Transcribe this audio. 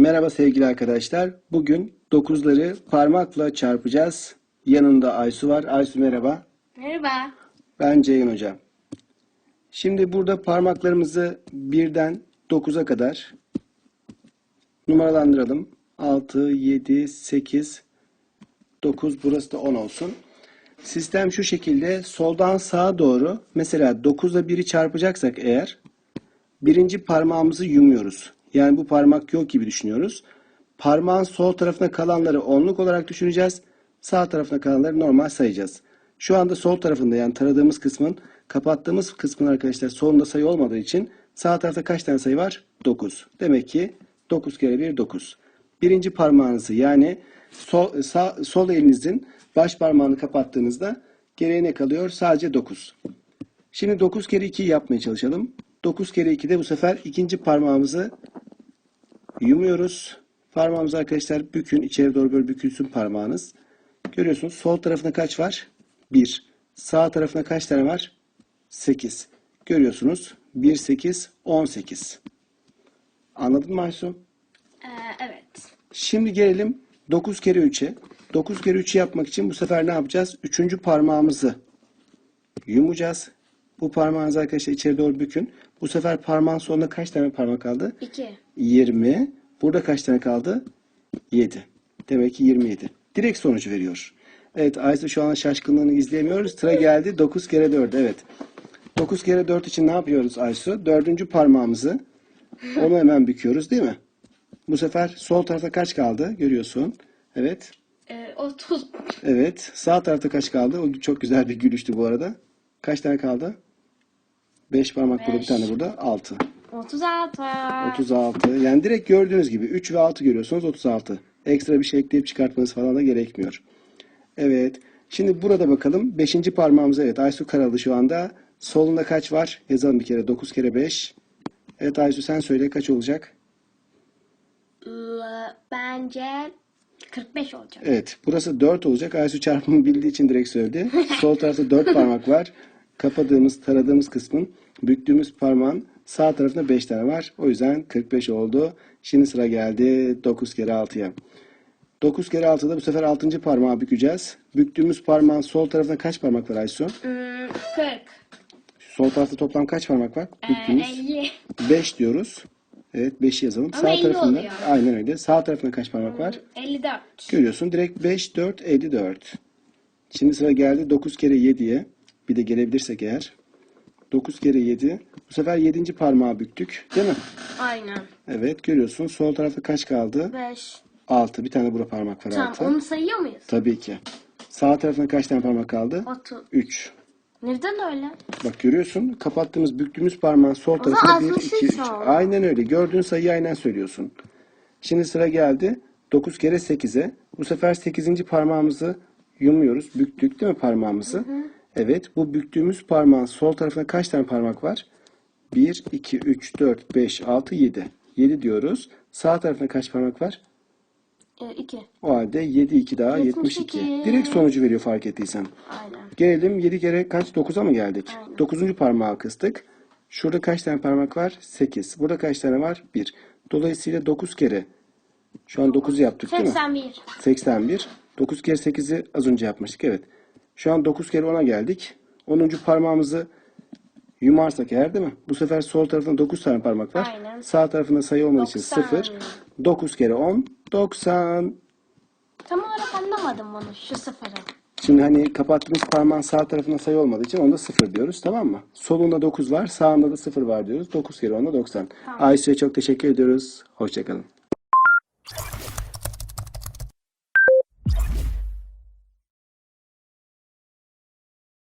Merhaba sevgili arkadaşlar. Bugün 9'ları parmakla çarpacağız. Yanında Aysu var. Aysu merhaba. Merhaba. Ben Ceyhun Hocam. Şimdi burada parmaklarımızı 1'den 9'a kadar numaralandıralım. 6, 7, 8, 9 burası da 10 olsun. Sistem şu şekilde soldan sağa doğru mesela 9'la 1'i çarpacaksak eğer birinci parmağımızı yumuyoruz. Yani bu parmak yok gibi düşünüyoruz. Parmağın sol tarafına kalanları onluk olarak düşüneceğiz. Sağ tarafına kalanları normal sayacağız. Şu anda sol tarafında yani taradığımız kısmın kapattığımız kısmın arkadaşlar solunda sayı olmadığı için sağ tarafta kaç tane sayı var? 9. Demek ki 9 kere 1 9. Birinci parmağınızı yani sol, sağ, sol elinizin baş parmağını kapattığınızda geriye ne kalıyor? Sadece 9. Şimdi 9 kere 2 yapmaya çalışalım. 9 kere 2 de bu sefer ikinci parmağımızı yumuyoruz. Parmağımızı arkadaşlar bükün. içeri doğru böyle bükülsün parmağınız. Görüyorsunuz sol tarafına kaç var? 1. Sağ tarafına kaç tane var? 8. Görüyorsunuz. 1, 8, 18. Anladın mı Aysu? Ee, evet. Şimdi gelelim 9 kere 3'e. 9 kere 3'ü yapmak için bu sefer ne yapacağız? Üçüncü parmağımızı yumacağız. Bu parmağınızı arkadaşlar içeri doğru bükün. Bu sefer parmağın sonunda kaç tane parmak kaldı? 2. 20. Burada kaç tane kaldı? 7. Demek ki 27. Direkt sonucu veriyor. Evet Aysu şu an şaşkınlığını izleyemiyoruz. Sıra geldi 9 kere 4. Evet. 9 kere 4 için ne yapıyoruz Aysu? Dördüncü parmağımızı onu hemen büküyoruz değil mi? Bu sefer sol tarafta kaç kaldı? Görüyorsun. Evet. Ee, 30. Evet. Sağ tarafta kaç kaldı? O çok güzel bir gülüştü bu arada. Kaç tane kaldı? 5 parmak burada bir Beş. tane burada. 6. 36. 36. Yani direkt gördüğünüz gibi 3 ve 6 görüyorsunuz 36. Ekstra bir şey ekleyip çıkartmanız falan da gerekmiyor. Evet. Şimdi burada bakalım. 5. parmağımıza evet Aysu karalı şu anda. Solunda kaç var? Yazalım bir kere. 9 kere 5. Evet Aysu sen söyle kaç olacak? L- Bence 45 olacak. Evet. Burası 4 olacak. Aysu çarpımı bildiği için direkt söyledi. Sol tarafta 4 parmak var. Kapadığımız, taradığımız kısmın büktüğümüz parmağın sağ tarafında 5 tane var. O yüzden 45 oldu. Şimdi sıra geldi 9 kere 6'ya. 9 kere 6'da bu sefer 6. parmağı bükeceğiz. Büktüğümüz parmağın sol tarafında kaç parmak var Aysu? Hmm, 40. Sol tarafta toplam kaç parmak var? Ee, Büktüğümüz 50. 5 diyoruz. Evet 5'i yazalım. Ama Sağ 50 tarafında oluyor. aynen öyle. Sağ tarafında kaç parmak var? 54. Görüyorsun direkt 5, 4, 54. Şimdi sıra geldi 9 kere 7'ye. Bir de gelebilirsek eğer. 9 kere 7. Bu sefer 7. parmağı büktük. Değil mi? Aynen. Evet görüyorsun. Sol tarafta kaç kaldı? 5. 6. Bir tane bura parmak var Tamam 6. onu sayıyor muyuz? Tabii ki. Sağ tarafına kaç tane parmak kaldı? 30. 3. Neden öyle? Bak görüyorsun. Kapattığımız, büktüğümüz parmağın sol zaman tarafında 1, 60 2, 3. şu an. Aynen öyle. Gördüğün sayıyı aynen söylüyorsun. Şimdi sıra geldi. 9 kere 8'e. Bu sefer 8. parmağımızı yumuyoruz. Büktük değil mi parmağımızı? Evet. Bu büktüğümüz parmağın sol tarafına kaç tane parmak var? 1, 2, 3, 4, 5, 6, 7. 7 diyoruz. Sağ tarafına kaç parmak var? 2. O halde 7, 2 daha 72. 72. Direkt sonucu veriyor fark ettiysen. Aynen. Gelelim 7 kere kaç? 9'a mı geldik? Aynen. 9. parmağı kıstık. Şurada kaç tane parmak var? 8. Burada kaç tane var? 1. Dolayısıyla 9 kere. Şu an 9'u yaptık değil mi? 81. 81. 9 kere 8'i az önce yapmıştık. Evet. Şu an 9 kere 10'a geldik. 10. parmağımızı yumarsak eğer değil mi? Bu sefer sol tarafında 9 tane parmak var. Aynen. Sağ tarafında sayı olmadığı için 90. 0. 9 kere 10 90. Tam olarak anlamadım bunu şu sıfırı. Şimdi hani kapattığımız parmağın sağ tarafında sayı olmadığı için onda 0 diyoruz tamam mı? Solunda 9 var, sağında da 0 var diyoruz. 9 kere 10'da 90. Tamam. Ayşe'ye çok teşekkür ediyoruz. Hoşçakalın.